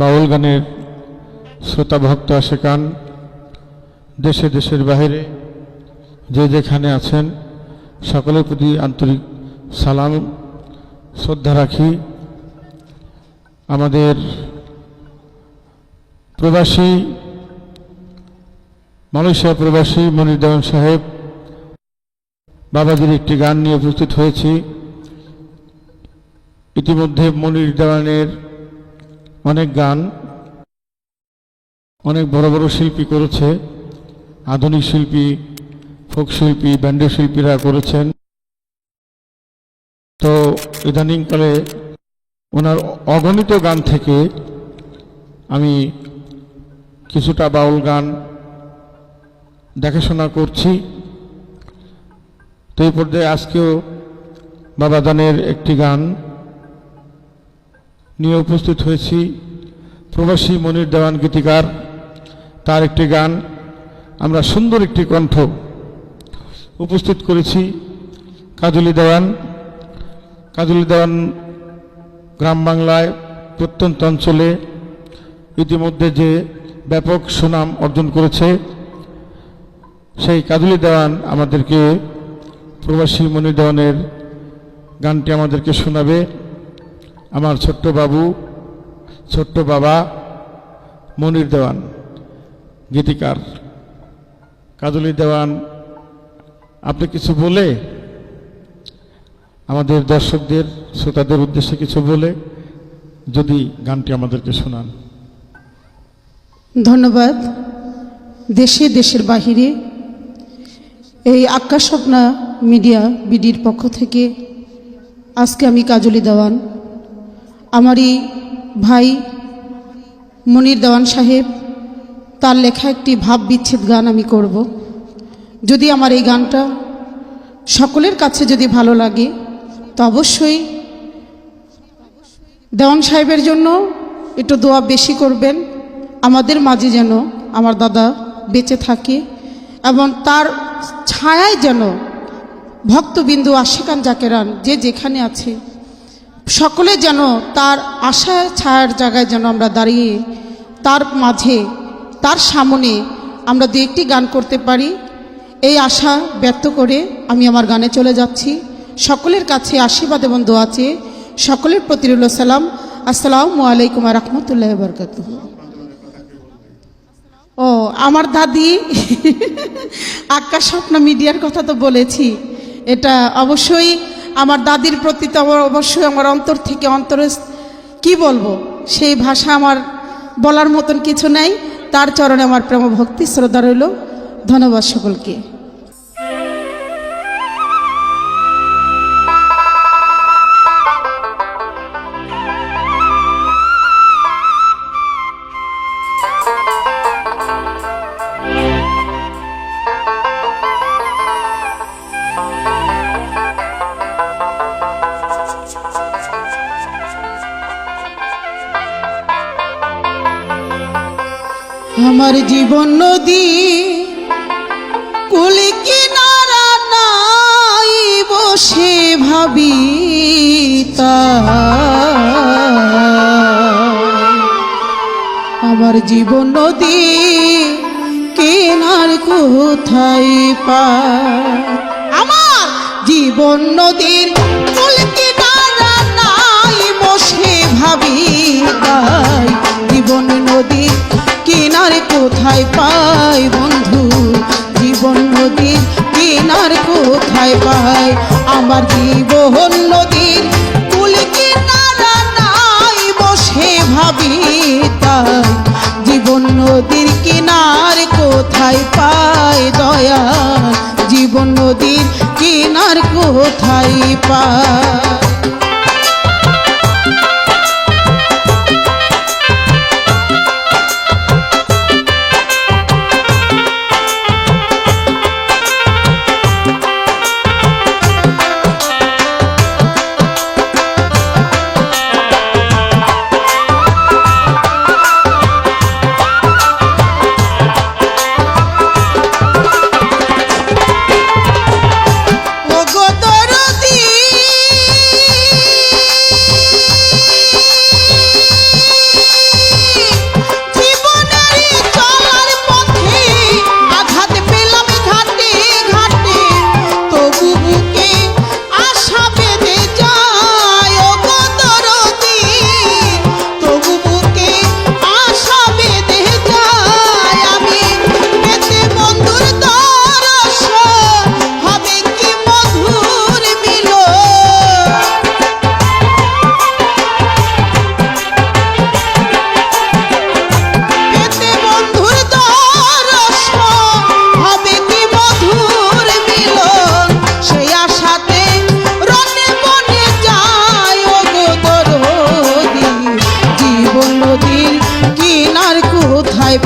বাউল গানের শ্রোতা ভক্ত আসে আশেকান, দেশে দেশের বাইরে যে যেখানে আছেন, সকলের প্রতি আন্তরিক সালাম, শ্রদ্ধা রাখি। আমাদের প্রবাসী, মালয়েশিয়া প্রবাসী মনির দেওয়ান সাহেব বাবাজির একটি গান নিয়ে উপস্থিত হয়েছি। ইতিমধ্যে মনির দেওয়ানের অনেক গান, অনেক বড় বড় শিল্পী করেছে, আধুনিক শিল্পী ফোক শিল্পী ব্যান্ডের শিল্পীরা করেছেন। তো ইদানিংকালে ওনার অগণিত গান থেকে আমি কিছুটা বাউল গান দেখাশোনা করছি। তো এই পর্যায়ে আজকেও বাবাদানের একটি গান নিয়ে উপস্থিত হয়েছি। প্রবাসী মনির দেওয়ান গীতিকার, তার একটি গান, আমরা সুন্দর একটি কণ্ঠ উপস্থিত করেছি। কাজলি দেওয়ান কাজলি দেওয়ান গ্রাম বাংলায় প্রত্যন্ত অঞ্চলে ইতিমধ্যে যে ব্যাপক সুনাম অর্জন করেছে, সেই কাজলি দেওয়ান আমাদেরকে, প্রবাসী মনির দেওয়ানের গানটি আমাদেরকে শোনাবে। আমার ছোট্ট বাবু, ছোট্ট বাবা, মনির দেওয়ান, গীতিকার। কাজলি দেওয়ান, আপনি কিছু বলে আমাদের দর্শকদের, শ্রোতাদের উদ্দেশ্যে কিছু বলে যদি গানটি আমাদেরকে শোনান। ধন্যবাদ। দেশে, দেশের বাহিরে এই আকাশ স্বপ্না মিডিয়া বিডির পক্ষ থেকে আজকে আমি কাজলি দেওয়ান আমারই ভাই মনির দেওয়ান সাহেব, তার লেখা একটি ভাব বিচ্ছেদ গান আমি করব। যদি আমার এই গানটা সকলের কাছে যদি ভালো লাগে, তো অবশ্যই দেওয়ান সাহেবের জন্য একটু দোয়া বেশি করবেন, আমাদের মাঝে যেন আমার দাদা বেঁচে থাকে এবং তার ছায়ায় যেন ভক্তবিন্দু আশিকান জাকেরান যে যেখানে আছে সকলে যেন তার আশায় ছায়ার জায়গায় যেন আমরা দাঁড়িয়ে তার মাঝে, তার সামনে আমরা দু একটি গান করতে পারি। এই আশা ব্যক্ত করে আমি আমার গানে চলে যাচ্ছি। সকলের কাছে আশীর্বাদ এবং দোয়া চেয়ে সকলের প্রতি রইল সালাম। আসসালামু আলাইকুম রহমতুল্লাহ বরকাত ও, আমার দাদি, আকাশ স্বপ্ন মিডিয়ার কথা তো বলেছি। এটা অবশ্যই আমার দাদির প্রতি তো আমার অবশ্যই আমার অন্তর থেকে অন্তর কি বলব? সেই ভাষা আমার বলার মতন কিছু নাই। তার চরণে আমার প্রেম ভক্তি শ্রদ্ধা রইল। ধন্যবাদ সকলকে। আমার জীবন নদী, কুলি কিনারা নাই বসে ভাবি। আমার জীবন নদী, কেনার কোথায় পায় আমার জীবন নদীর জীবন নদীর কিনার কোথায় পাই বন্ধু? জীবন নদীর কিনার কোথায় পাই আমার জীবন নদীর কুল বসে ভাবি তাই। জীবন নদীর কিনার কোথায় পাই দয়া? জীবন নদীর কিনার কোথায় পাই